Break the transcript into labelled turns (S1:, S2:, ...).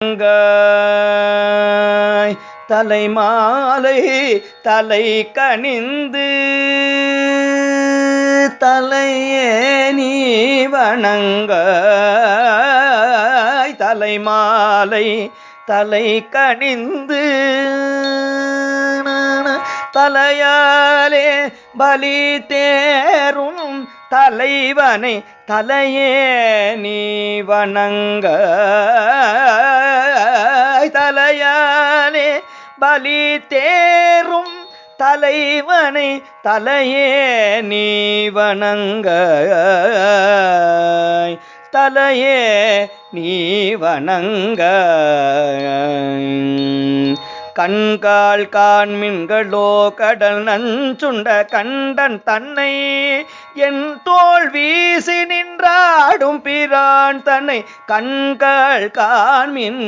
S1: வணங்காய் தலைமாலை தலை கணிந்து தலையே நீ வணங்காய். தலைமாலை தலை கணிந்து தலையாலே பலி தேரும் தலைவனை தலையே நீ வணங்க. தலையாலே பலி தேரும் தலைவனை தலையே நீ வணங்க. தலையே நீ வணங்க. கண்கால் காண்மின்களோ கடல் நஞ்சுண்ட கண்டன் தன்னை என் தோல் வீசி நின்றாடும் பிரான் தன்னை கண்கள் காண்மின்